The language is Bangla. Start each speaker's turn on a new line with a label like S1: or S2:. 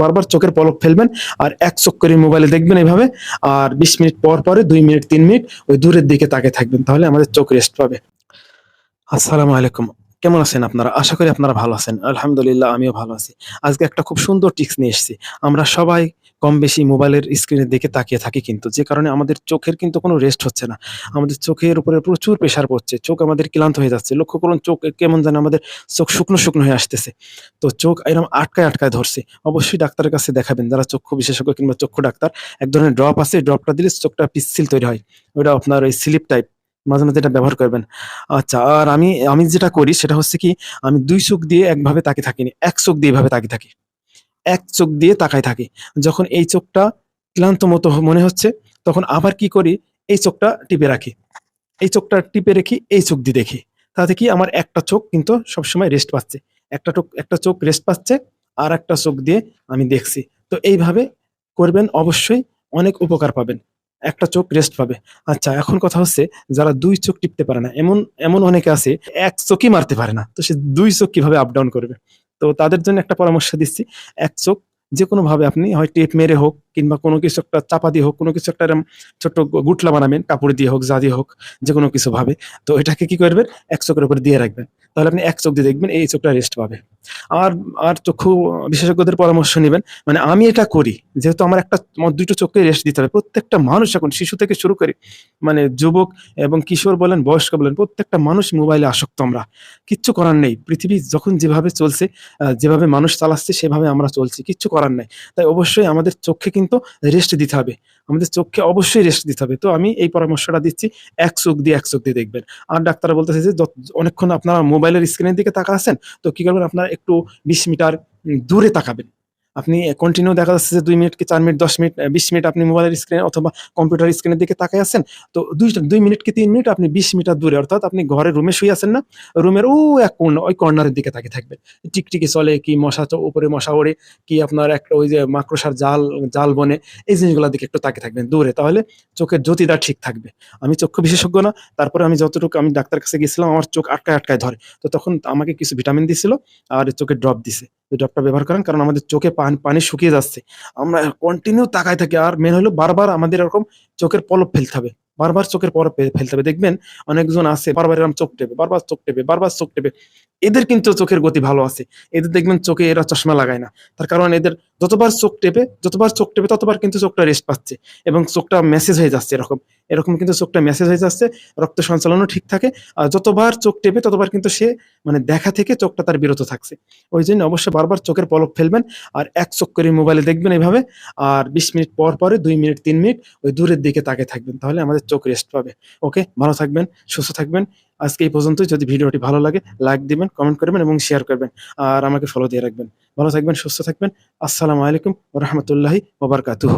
S1: বারবার চোখের পলক ফেলবেন আর এক চোখ করে মোবাইলে দেখবেন এইভাবে, আর বিশ মিনিট পর পরে দুই মিনিট, তিন মিনিট ওই দূরের দিকে তাকে থাকবেন, তাহলে আমাদের চোখ রেস্ট পাবে। আসসালামু আলাইকুম। কেমন আছেন আপনারা? আশা করি আপনারা ভালো আছেন। আলহামদুলিল্লাহ, আমিও ভালো আছি। আজকে একটা খুব সুন্দর টিক্স নিয়ে এসেছি। আমরা সবাই কম বেশি মোবাইলের স্ক্রিনের দিকে তাকিয়ে থাকি কিন্তু। যে কারণে আমাদের চোখের কিন্তু কোনো রেস্ট হচ্ছে না। আমাদের চোখের উপরে প্রচুর প্রেশার পড়ছে। চোখ আমাদের ক্লান্ত হয়ে যাচ্ছে। লক্ষ্য করুন, চোখ কেমন যেন আমাদের চোখ শুকনো শুকনো হয়ে আসতেছে। তো চোখ এরকম আটকায় আটকায় ধরছে। অবশ্যই ডাক্তারের কাছে দেখাবেন। যারা চক্ষু বিশেষজ্ঞ কিংবা চক্ষু ডাক্তার, এক ধরনের ড্রপ আছে। ড্রপটা দিলে চোখটা পিচ্ছিল তৈরি হয়। ওটা আপনার ওই স্লিপ টাইপ মাঝে মাঝে এটা ব্যবহার করবেন। আচ্ছা আর আমি আমি যেটা করি সেটা হচ্ছে কি, আমি দুই চোখ দিয়ে একভাবে তাকিয়ে থাকিনি। এক চোখ দিয়ে এভাবে তাকিয়ে থাকি। এক চোখ দিয়ে তাকায় থাকি। যখন এই চোখটা ক্লান্ত মতো মনে হচ্ছে, তখন আবার কি করি? এই চোখটা টিপে রাখি। এই চোখটা টিপে রেখি এই চোখ দিয়ে দেখি। তাতে কি আমার একটা চোখ কিন্তু সবসময় রেস্ট পাচ্ছে। একটা চোখ একটা চোখ রেস্ট পাচ্ছে, আর একটা চোখ দিয়ে আমি দেখছি। তো এইভাবে করবেন অবশ্যই অনেক উপকার পাবেন। একটা চোখ রেস্ট পাবে। আচ্ছা এখন কথা হচ্ছে যারা দুই চোখ টিপতে পারে না, এমন এমন অনেকে আছে, এক চোখই মারতে পারে না। তো সে দুই চোখ কীভাবে আপ ডাউন করবে? তো তাদের জন্য একটা পরামর্শ দিচ্ছি। এক চোখ যে কোনো ভাবে আপনি হয় টেপ মেরে হোক কিংবা কোনো কিছু একটা চাপা দিয়ে হোক, কোনো কিছু একটা এরম ছোট্ট গুটলা বানাবেন, কাপড় দিয়ে হোক, যা দিয়ে হোক যে কোনো কিছু ভাবে। তো এটাকে কি করবেন? এক চোখের উপরে দিয়ে রাখবেন। তাহলে আপনি এক চোখ দিয়ে দেখবেন এই চোখটা রেস্ট পাবে। আর আর চক্ষু বিশেষজ্ঞদের পরামর্শ নেবেন। মানে আমি এটা করি, যেহেতু আমার একটা দুটো চোখকে রেস্ট দিতে হবে। প্রত্যেকটা মানুষ এখন শিশু থেকে শুরু করে মানে যুবক এবং কিশোর বলেন, বয়স্ক বলেন, প্রত্যেকটা মানুষ মোবাইলে আসক্ত আমরা। কিচ্ছু করার নেই। পৃথিবী যখন যেভাবে চলছে যেভাবে মানুষ চালাচ্ছে, সেভাবে আমরা চলছি। কিচ্ছু করার নাই। তাই অবশ্যই আমাদের চোখে কিন্তু রেস্ট দিতে হবে। আমাদের চোখকে অবশ্যই রেস্ট দিতে হবে। তো আমি এই পরামর্শটা দিচ্ছি, এক চোখ দিয়ে এক চোখ দিয়ে দেখবেন। আর ডাক্তার বলতেছে যে অনেকক্ষণ আপনারা মোবাইলের স্ক্রিনের দিকে তাকা আছেন তো কি করবেন? আপনারা একটু বিশ মিটার দূরে তাকাবেন। আপনি কন্টিনিউ দেখা যাচ্ছে যে দুই মিনিট কি চার মিনিট, দশ মিনিট বিশ মিনিট আপনি মোবাইলের স্ক্রিনে অথবা কম্পিউটার স্ক্রিনের দিকে তাকাই আছেন, তো দুই দুই মিনিট কি তিন মিনিট, আপনি বিশ মিটার দূরে, অর্থাৎ আপনি ঘরের রুমে শুয়ে আছেন না রুমের ও এক কর্নার ওই কর্নারের দিকে তাকিয়ে থাকবেন। টিকটিকি চলে কি মশা উপরে মশা ওড়ে, কি আপনার একটা ওই যে মাকড়সার জাল জাল বনে, এই জিনিসগুলোর দিকে একটু তাকিয়ে থাকবেন দূরে, তাহলে চোখের জ্যোতিটা ঠিক থাকবে। আমি চক্ষু বিশেষজ্ঞ না, তারপরে আমি যতটুকু, আমি ডাক্তার কাছে গেছিলাম আমার চোখ আটকায় আটকায় ধরে, তো তখন আমাকে কিছু ভিটামিন দিছিল, আর চোখে ড্রপ দিছে। ওই ড্রপটা ব্যবহার করেন, কারণ আমাদের চোখে পানি শুকিয়ে যাচ্ছে। আমরা কন্টিনিউ তাকায় থাকি, আর মেন হলো বারবার আমাদের এরকম চোখের পলপ ফেলতে হবে। বারবার চোখের পলপ ফেলতে হবে। দেখবেন অনেকজন আছে, বারবার এরকম চোখ টেপে, বারবার চোখ টেপে, বারবার চোখ টেপে। এদের কিন্তু চোখের গতি ভালো আছে। এদের দেখবেন চোখে এরা চশমা লাগায় না। তার কারণ এদের যতবার চোখ টেপে, যতবার চোখ টেপে, ততবার কিন্তু চোখটা রেস্ট পাচ্ছে এবং চোখটা মেসেজ হয়ে যাচ্ছে এরকম। এরকম কিন্তু চোখটা মেসেজ হয়ে যাচ্ছে, রক্ত সঞ্চালনও ঠিক থাকে। আর যতবার চোখ টেপে, ততবার কিন্তু সে মানে দেখা থেকে চোখটা তার বিরত থাকছে। ওই জন্য অবশ্যই বারবার চোখের পলক ফেলবেন আর এক চোখ করে মোবাইলে দেখবেন এইভাবে আর বিশ মিনিট পর পরে, দুই মিনিট, তিন মিনিট ওই দূরের দিকে তাকে থাকবেন, তাহলে আমাদের চোখ রেস্ট পাবে। ওকে ভালো থাকবেন, সুস্থ থাকবেন। আজকে এই পর্যন্ত যদি ভিডিওটি ভালো লাগে লাইক দিবেন কমেন্ট করবেন এবং শেয়ার করবেন। আর আমাকে ফলো দিয়ে রাখবেন। ভালো থাকবেন, সুস্থ থাকবেন। আসসালামু আলাইকুম রহমতুল্লাহি ওবরকাতুহ